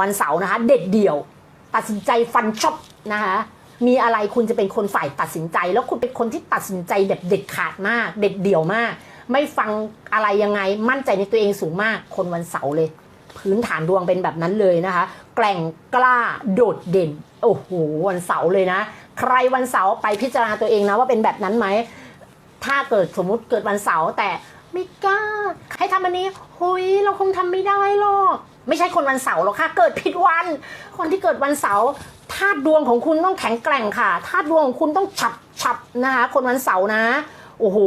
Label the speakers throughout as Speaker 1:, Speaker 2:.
Speaker 1: วันเสาร์นะคะ เด็ดเดี่ยว ตัดสินใจฟันช็อปนะคะมีอะไรคุณจะเป็นคนฝ่ายตัดสินใจ แล้วคุณเป็นคนที่ตัดสินใจแบบเด็ดขาดมาก เด็ดเดี่ยวมาก ไม่ฟังอะไรยังไงมั่นใจในตัวเองสูงมาก คนวันเสาร์เลย พื้นฐานดวงเป็นแบบนั้นเลยนะคะ แกร่งกล้าโดดเด่น โอ้โหวันเสาร์เลยนะ ใครวันเสาร์ไปพิจารณาตัวเองนะว่าเป็นแบบนั้นไหมถ้าเกิดสมมุติเกิดวันเสาร์แต่ไม่กล้าให้ทำอันนี้หุยเราคงทำไม่ได้หรอก ไม่ใช่คนวันเสาร์หรอกค่ะ เกิดผิดวัน คนที่เกิดวันเสาร์ธาตุดวงของคุณต้องแข็งแกร่งค่ะธาตุดวงของคุณต้องฉับฉับนะคะ คนวันเสาร์นะ โอ้โห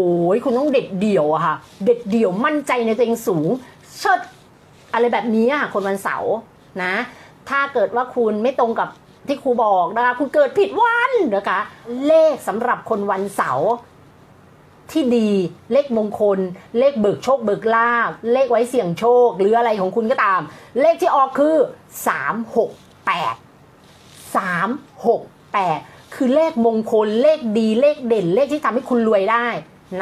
Speaker 1: คุณต้องเด็ดเดี่ยวอะค่ะ เด็ดเดี่ยวมั่นใจในตัวเองสูง เชิดอะไรแบบนี้อะคนวันเสาร์นะ ถ้าเกิดว่าคุณไม่ตรงกับที่ครูบอกนะคะ คุณเกิดผิดวันนะคะ เลขสำหรับคนวันเสาร์ ที่ดีเลขมงคล เลขเบิกโชคเบิกลาบเลขไว้เสี่ยงโชค หรืออะไรของคุณก็ตาม เลขที่ออกคือ 3 6 8 3 6 8 คือเลขมงคลเลขดีเลขเด่น เลขที่ทำให้คุณรวยได้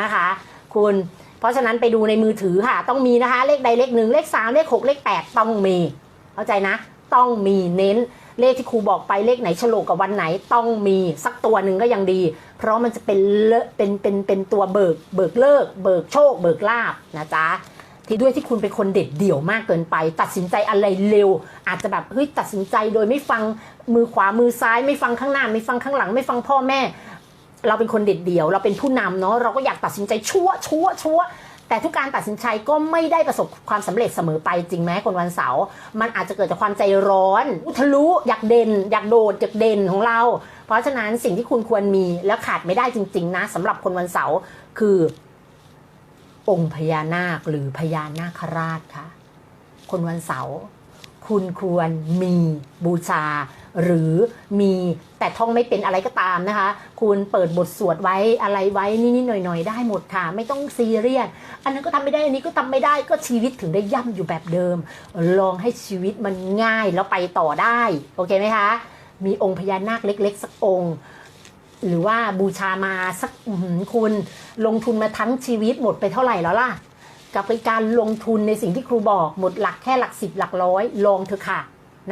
Speaker 1: นะคะ คุณเพราะฉะนั้นไปดูในมือถือค่ะ ต้องมีนะคะ เลขใดเลขหนึ่งเลขสามเลขหกเลขแปดต้องมี เข้าใจนะ ต้องมีเน้น เลขที่ครูบอกไปเลขไหนฉลกกับวันไหนต้องมีสักตัวหนึ่งก็ยังดี เพราะมันจะเป็นเลเป็นเป็นเป็นตัวเบิกเบิกเลิก เบิกโชค เบิกลาบนะจ๊ะที่ด้วยที่คุณเป็นคนเด็ดเดี่ยวมากเกินไป ตัดสินใจอะไรเร็ว อาจจะแบบเฮ้ยตัดสินใจโดยไม่ฟังมือขวามือซ้าย ไม่ฟังข้างหน้า ไม่ฟังข้างหลัง ไม่ฟังพ่อแม่ เราเป็นคนเด็ดเดี่ยว เราเป็นผู้นำเนาะเราก็อยากตัดสินใจชั่วชั่วชั่ว แต่ทุกการตัดสินใจก็ไม่ได้ประสบความสำเร็จเสมอไปจริงไหมคนวันเสาร์มันอาจจะเกิดจากความใจร้อนทะลุอยากเด่น อยากโดดอยากเด่นของเรา เพราะฉะนั้นสิ่งที่คุณควรมีแล้วขาดไม่ได้จริง ๆ นะสำหรับคนวันเสาร์คือ องค์พญานาคหรือพญานาคราชค่ะ คนวันเสาร์คุณควรมีบูชา หรือมีแต่ท่องไม่เป็นอะไรก็ตามนะคะ คุณเปิดบทสวดไว้อะไรไว้นิดๆหน่อยๆ ได้หมดค่ะ ไม่ต้องซีเรียสอันนั้นก็ทำไม่ได้อันนี้ก็ทำไม่ได้ก็ชีวิตถึงได้ย่ำอยู่แบบเดิม ลองให้ชีวิตมันง่ายแล้วไปต่อได้ โอเคไหมคะ มีองค์พญานาคเล็ก ๆ สักองค์หรือว่าบูชามาสักคุณลงทุนมาทั้งชีวิตหมดไปเท่าไหร่แล้วล่ะ กับการลงทุนในสิ่งที่ครูบอกหมดหลักแค่หลักสิบหลักร้อยลองเถอะค่ะ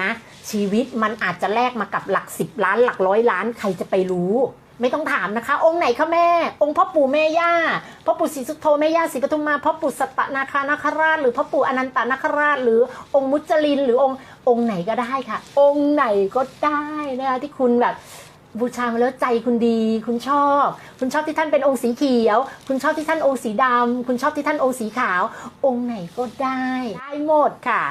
Speaker 1: นะ ชีวิตมันอาจจะแลกมากับหลักสิบล้าน หลักร้อยล้านใครจะไปรู้ ไม่ต้องถามนะคะ องค์ไหนคะแม่ องค์พ่อปู่แม่ย่าพ่อปู่ศรีสุโธแม่ย่าศรีปทุมมาพ่อปู่สัตตนาคานาคราช หรือพ่อปู่อนันตนาคราช หรือองค์มุจลิน หรือองค์องค์ไหนก็ได้ค่ะ องค์ไหนก็ได้นะคะที่คุณแบบบูชามาแล้วใจคุณดี คุณชอบ คุณชอบที่ท่านเป็นองค์สีเขียว คุณชอบที่ท่านองค์สีดำคุณชอบที่ท่านองค์สีขาว องค์ไหนก็ได้ ได้หมดค่ะ